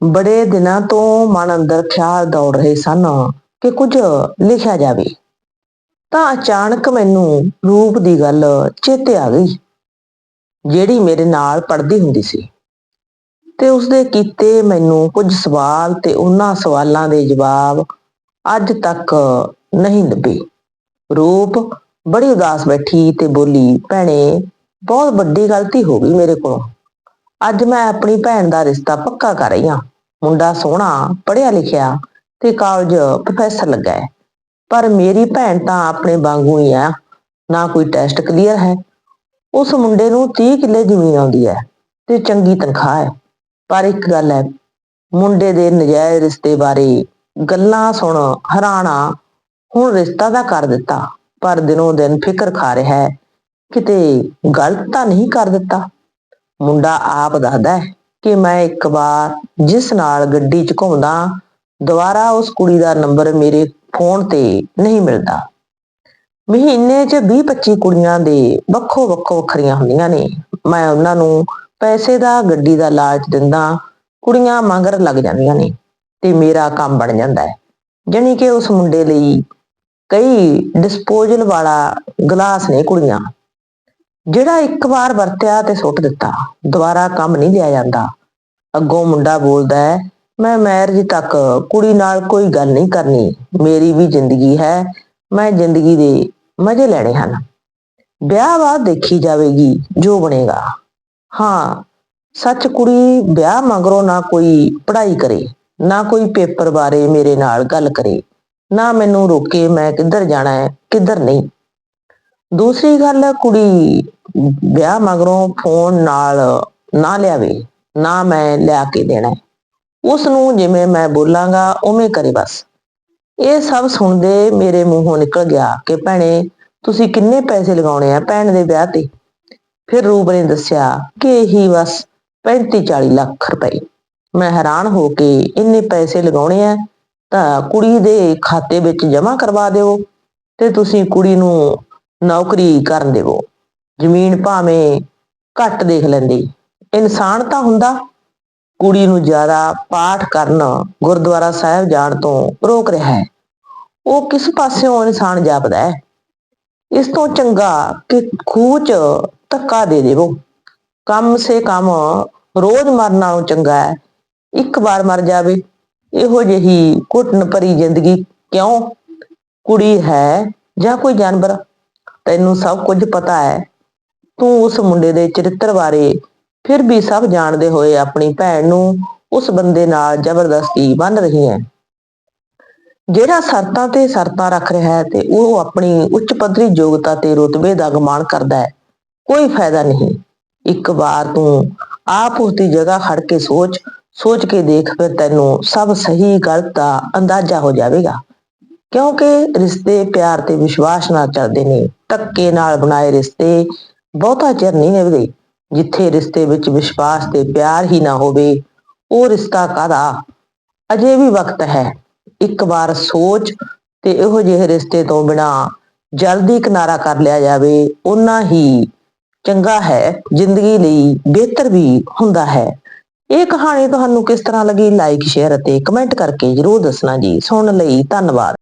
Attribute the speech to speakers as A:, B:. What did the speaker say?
A: ਬੜੇ ਦਿਨਾਂ ਤੋਂ ਮਨ ਅੰਦਰ ਖਿਆਲ ਦੌੜ ਰਹੇ ਸਨ ਕਿ ਕੁਝ ਲਿਖਿਆ ਜਾਵੇ। ਤਾਂ ਅਚਾਨਕ ਮੈਨੂੰ ਰੂਪ ਦੀ ਗੱਲ ਚੇਤੇ ਆ ਗਈ, ਜਿਹੜੀ ਮੇਰੇ ਨਾਲ ਪੜ੍ਹਦੀ ਹੁੰਦੀ ਸੀ। ਤੇ ਉਸਦੇ ਕੀਤੇ ਮੈਨੂੰ ਕੁਝ ਸਵਾਲ ਤੇ ਉਹਨਾਂ ਸਵਾਲਾਂ ਦੇ ਜਵਾਬ ਅੱਜ ਤੱਕ ਨਹੀਂ ਲੱਭੇ। ਰੂਪ ਬੜੀ ਉਦਾਸ ਬੈਠੀ ਤੇ ਬੋਲੀ, ਭੈਣੇ, ਬਹੁਤ ਵੱਡੀ ਗਲਤੀ ਹੋ ਗਈ ਮੇਰੇ ਕੋਲੋਂ। ਅੱਜ ਮੈਂ ਆਪਣੀ ਭੈਣ ਦਾ ਰਿਸ਼ਤਾ ਪੱਕਾ ਕਰ ਰਹੀ ਹਾਂ ਮੁੰਡਾ ਸੋਹਣਾ, ਪੜ੍ਹਿਆ ਲਿਖਿਆ ਤੇ ਕਾਲਜ ਪ੍ਰੋਫੈਸਰ ਲੱਗਾ ਹੈ। ਪਰ ਮੇਰੀ ਭੈਣ ਤਾਂ ਆਪਣੇ ਵਾਂਗੂ ਹੀ ਆ, ਨਾ ਕੋਈ ਟੈਸਟ ਕਲੀਅਰ ਹੈ। ਉਸ ਮੁੰਡੇ ਨੂੰ 30 ਕਿੱਲੇ ਜ਼ਮੀਨ ਆਉਂਦੀ ਹੈ ਤੇ ਚੰਗੀ ਤਨਖਾਹ ਹੈ। ਪਰ ਇੱਕ ਗੱਲ ਹੈ, ਮੁੰਡੇ ਦੇ ਨਜਾਇਜ਼ ਰਿਸ਼ਤੇ ਬਾਰੇ ਗੱਲਾਂ ਸੁਣ ਹਰਾਣਾ ਹੁਣ ਰਿਸ਼ਤਾ ਤਾਂ ਕਰ ਦਿੱਤਾ, ਪਰ ਦਿਨੋਂ ਦਿਨ ਫਿਕਰ ਖਾ ਰਿਹਾ ਹੈ। ਕਿਤੇ ਗਲਤ ਤਾਂ ਨਹੀਂ ਕਰ ਦਿੱਤਾ। ਮੁੰਡਾ ਆਪ ਦੱਸਦਾ ਹੈ ਕਿ ਮੈਂ ਇੱਕ ਵਾਰ ਜਿਸ ਨਾਲ ਗੱਡੀ 'ਚ ਘੁੰਮਦਾ, ਦੁਬਾਰਾ ਉਸ ਕੁੜੀ ਦਾ ਨੰਬਰ ਮੇਰੇ ਫੋਨ ਤੇ ਨਹੀਂ ਮਿਲਦਾ। ਮਹੀਨੇ 'ਚ 20-25 ਕੁੜੀਆਂ ਦੇ ਵੱਖੋ ਵੱਖੋ ਵੱਖਰੀਆਂ ਹੁੰਦੀਆਂ ਨੇ। ਮੈਂ ਉਹਨਾਂ ਨੂੰ ਪੈਸੇ ਦਾ, ਗੱਡੀ ਦਾ ਲਾਲਚ ਦਿੰਦਾ, ਕੁੜੀਆਂ ਮੰਗਰ ਲੱਗ ਜਾਂਦੀਆਂ ਨੇ ਤੇ ਮੇਰਾ ਕੰਮ ਬਣ ਜਾਂਦਾ ਹੈ। ਜਾਣੀ ਕਿ ਉਸ ਮੁੰਡੇ ਲਈ ਕਈ ਡਿਸਪੋਜ਼ਲ ਵਾਲਾ ਗਲਾਸ ਨੇ ਕੁੜੀਆਂ। ਜਿਹੜਾ ਇੱਕ ਵਾਰ ਵਰਤਿਆ ਤੇ ਸੁੱਟ ਦਿੱਤਾ, ਦੁਬਾਰਾ ਕੰਮ ਨਹੀਂ ਲਿਆ ਜਾਂਦਾ। ਅੱਗੋਂ ਮੁੰਡਾ ਬੋਲਦਾ ਹੈ, ਮੈਂ ਮੈਰਿਜ ਤੱਕ ਕੁੜੀ ਨਾਲ ਕੋਈ ਗੱਲ ਨਹੀਂ ਕਰਨੀ, ਮੇਰੀ ਵੀ ਜ਼ਿੰਦਗੀ ਹੈ, ਮੈਂ ਜ਼ਿੰਦਗੀ ਦੇ ਮਜ਼ੇ ਲੈਣੇ ਹਨ। ਵਿਆਹ ਬਾਅਦ ਦੇਖੀ ਜਾਵੇਗੀ, ਜੋ ਬਣੇਗਾ। ਹਾਂ, ਸੱਚ ਕੁੜੀ ਵਿਆਹ ਮਗਰੋਂ ਨਾ ਕੋਈ ਪੜ੍ਹਾਈ ਕਰੇ, ਨਾ ਕੋਈ ਪੇਪਰ ਬਾਰੇ ਮੇਰੇ ਨਾਲ ਗੱਲ ਕਰੇ, ਨਾ ਮੈਨੂੰ ਰੋਕੇ ਮੈਂ ਕਿੱਧਰ ਜਾਣਾ ਹੈ, ਕਿੱਧਰ ਨਹੀਂ। ਦੂਸਰੀ ਗੱਲ, ਕੁੜੀ ਵਿਆਹ ਮਗਰੋਂ ਫੋਨ ਨਾਲ ਨਾ ਲਿਆਵੇ, ਨਾ ਮੈਂ ਲਿਆ ਕੇ ਦੇਣਾ। ਉਸ ਨੂੰ ਜਿਵੇਂ ਮੈਂ ਬੋਲਾਂਗਾ, ਉਵੇਂ ਕਰੇ ਬਸ। ਇਹ ਸਭ ਸੁਣਦੇ ਮੇਰੇ ਮੂੰਹੋਂ ਨਿਕਲ ਗਿਆ ਕਿ ਭੈਣੇ, ਤੁਸੀਂ ਕਿੰਨੇ ਪੈਸੇ ਲਗਾਉਣੇ ਆ ਭੈਣ ਦੇ ਵਿਆਹ ਤੇ? ਫਿਰ ਰੂਪ ਨੇ ਦੱਸਿਆ ਕਿ ਇਹੀ ਬਸ 35 40 ਲੱਖ ਰੁਪਏ। ਮੈਂ ਹੈਰਾਨ ਹੋ ਕੇ, ਇੰਨੇ ਪੈਸੇ ਲਗਾਉਣੇ ਆ, ਤਾਂ ਕੁੜੀ ਦੇ ਖਾਤੇ ਵਿੱਚ ਜਮ੍ਹਾਂ ਕਰਵਾ ਦਿਓ ਤੇ ਤੁਸੀਂ ਕੁੜੀ ਨੂੰ ਨੌਕਰੀ ਕਰਨ ਦੇਵੋ। ਜ਼ਮੀਨ ਭਾਵੇਂ ਘੱਟ ਦੇਖ ਲੈਂਦੀ। ਇਨਸਾਨ ਤਾਂ ਹੁੰਦਾ। ਕੁੜੀ ਨੂੰ ਜ਼ਿਆਦਾ ਪਾਠ ਕਰਨ ਗੁਰਦੁਆਰਾ ਸਾਹਿਬ ਜਾਣ ਤੋਂ ਰੋਕ ਰਿਹਾ ਹੈ। ਉਹ ਕਿਸ ਪਾਸਿਓਂ ਇਨਸਾਨ ਜਾਪਦਾ ਹੈ? ਇਸ ਤੋਂ ਚੰਗਾ ਕਿ ਖੂਹ 'ਚ ਧੱਕਾ ਦੇ ਦੇਵੋ। ਕੰਮ ਸੇ ਕੰਮ ਰੋਜ਼ ਮਰਨ ਨਾਲੋਂ ਚੰਗਾ ਹੈ। ਇੱਕ ਵਾਰ ਮਰ ਜਾਵੇ। ਇਹੋ ਜਿਹੀ ਘੁੱਟਣ ਭਰੀ ਜ਼ਿੰਦਗੀ ਕਿਉਂ? ਕੁੜੀ ਹੈ ਜਾਂ ਕੋਈ ਜਾਨਵਰ? ਤੈਨੂੰ ਸਭ ਕੁਝ ਪਤਾ ਹੈ। ਤੂੰ ਉਸ ਮੁੰਡੇ ਦੇ ਚਰਿੱਤਰ ਬਾਰੇ ਫਿਰ ਵੀ ਸਭ ਜਾਣਦੇ ਹੋਏ ਆਪਣੀ ਭੈਣ ਨੂੰ ਉਸ ਬੰਦੇ ਨਾਲ ਜ਼ਬਰਦਸਤੀ ਬੰਨ ਰਹੀ ਹੈ। ਜਿਹੜਾ ਸ਼ਰਤਾਂ ਤੇ ਸ਼ਰਤਾਂ ਰੱਖ ਰਿਹਾ ਹੈ ਤੇ ਉਹ ਆਪਣੀ ਉੱਚ ਪੱਧਰੀ ਯੋਗਤਾ ਤੇ ਰੁਤਬੇ ਦਾ ਗਮਾਨ ਕਰਦਾ ਹੈ, ਕੋਈ ਫਾਇਦਾ ਨਹੀਂ। ਇੱਕ ਵਾਰ ਤੂੰ ਆਪ ਉਸ ਦੀ ਜਗ੍ਹਾ ਖੜ ਕੇ ਸੋਚ ਸੋਚ ਕੇ ਦੇਖ ਫਿਰ ਤੈਨੂੰ ਸਭ ਸਹੀ ਗਲਤ ਦਾ ਅੰਦਾਜ਼ਾ ਹੋ ਜਾਵੇਗਾ। ਕਿਉਂਕਿ ਰਿਸ਼ਤੇ ਪਿਆਰ ਤੇ ਵਿਸ਼ਵਾਸ ਨਾਲ ਚੱਲਦੇ ਨੇ। ਧੱਕੇ ਨਾਲ ਬਣਾਏ ਰਿਸ਼ਤੇ ਬਹੁਤਾ ਚਿਰ ਨਹੀਂ ਨਿਭਦੇ, ਜਿੱਥੇ ਰਿਸ਼ਤੇ ਵਿੱਚ ਵਿਸ਼ਵਾਸ ਤੇ ਪਿਆਰ ਹੀ ਨਾ ਹੋਵੇ, ਉਹ ਰਿਸ਼ਤਾ ਕਾਹਦਾ? ਅਜੇ ਵੀ ਵਕਤ ਹੈ। ਇੱਕ ਵਾਰ ਸੋਚ ਤੇ ਇਹੋ ਜਿਹੇ ਰਿਸ਼ਤੇ ਤੋਂ ਬਿਨਾ ਜਲਦੀ ਕਿਨਾਰਾ ਕਰ ਲਿਆ ਜਾਵੇ ਉਨਾ ਹੀ ਚੰਗਾ ਹੈ। ਜ਼ਿੰਦਗੀ ਲਈ ਬਿਹਤਰ ਵੀ ਹੁੰਦਾ ਹੈ। ਇਹ ਕਹਾਣੀ ਤੁਹਾਨੂੰ ਕਿਸ ਤਰ੍ਹਾਂ ਲੱਗੀ? ਲਾਈਕ ਸ਼ੇਅਰ ਅਤੇ ਕਮੈਂਟ ਕਰਕੇ ਜਰੂਰ ਦੱਸਣਾ ਜੀ। ਸੁਣਨ ਲਈ ਧੰਨਵਾਦ।